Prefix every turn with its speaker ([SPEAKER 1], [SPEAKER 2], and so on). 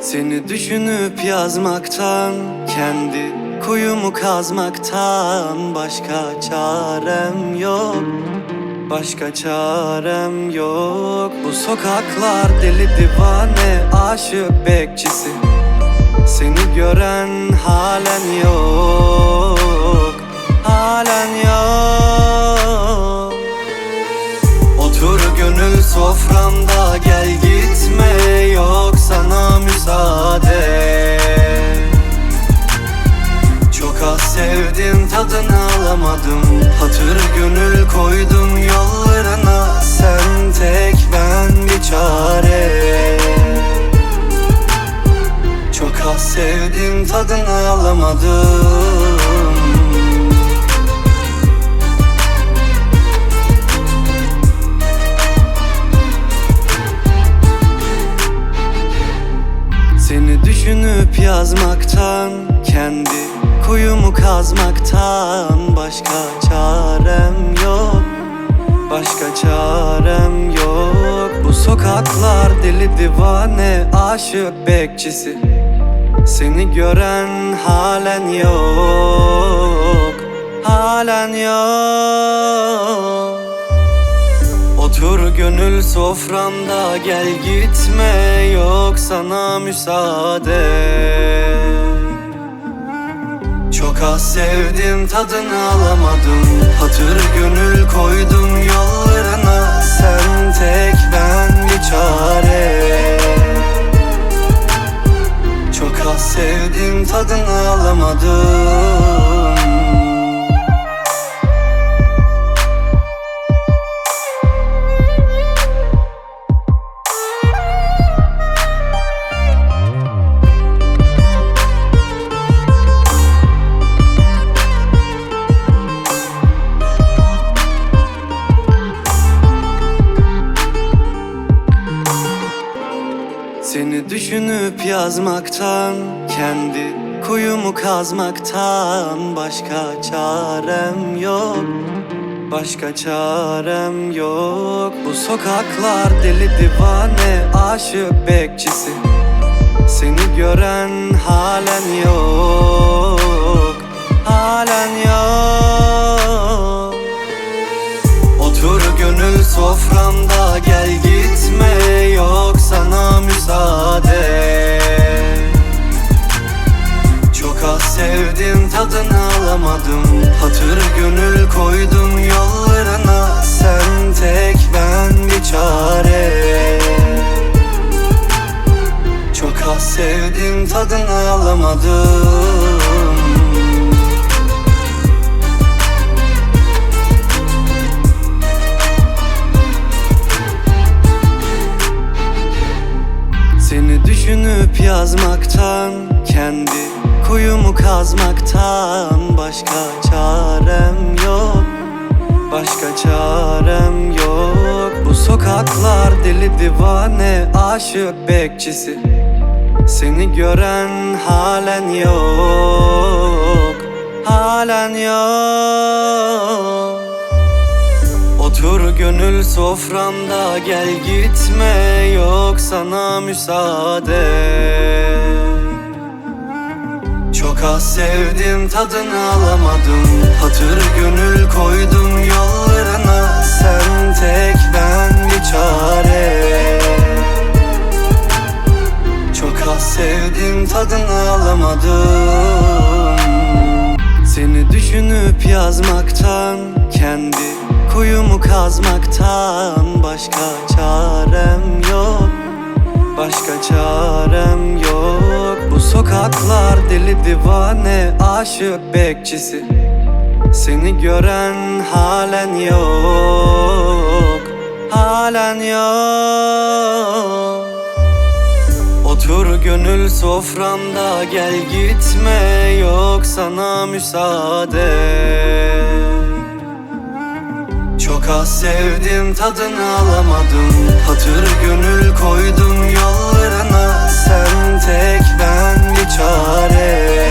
[SPEAKER 1] Seni düşünüp yazmaktan Kendi kuyumu kazmaktan Başka çarem yok. Başka çarem yok. Bu sokaklar deli divane Aşık bekçisi. Seni gören halen yok Halen yok. Otur gönül soframda gel gitme yok müsaade Çok az sevdim tadını alamadım. Hatır gönül koydum yollarına. Sen tek ben bir çare. Çok az sevdim tadını alamadım Kendi kuyumu kazmaktan Başka çarem yok. Başka çarem yok. Bu sokaklar deli divane Aşık bekçisi. Seni gören halen yok. Halen yok. Otur gönül soframda gel gitme yok sana müsaade Az sevdim tadını alamadım. Hatır gönül koydum yollarına. Sen düşünüp yazmaktan Kendi kuyumu kazmaktan Başka çarem yok. Başka çarem yok. Bu sokaklar deli divane Aşık bekçisi. Seni gören halen yok Halen yok. Otur gönül soframda sevdim tadını alamadım. Hatır gönül koydum yollarına. Sen tek ben bir çare. Çok az sevdim tadını alamadım. Seni düşünüp yazmaktan Kendi kuyumu kazmaktan Başka çarem yok. Başka çarem yok. Bu sokaklar deli divane Aşık bekçisi. Seni gören halen yok Halen yok. Otur gönül soframda gel gitme yok sana müsaade Çok az sevdim tadını alamadım. Hatır gönül koydum yollarına. Sen tek ben bir çare. Çok az sevdim tadını alamadım. Seni düşünüp yazmaktan Kendi kuyumu kazmaktan Başka çarem yok. Başka çarem yok Bu sokaklar deli divane Aşık bekçisi. Seni gören halen yok Halen yok. Otur gönül soframda gel gitme yok sana müsaade. Çok az sevdim tadını alamadım. Hatır gönül koydum yollarına Sen tek ben bir çare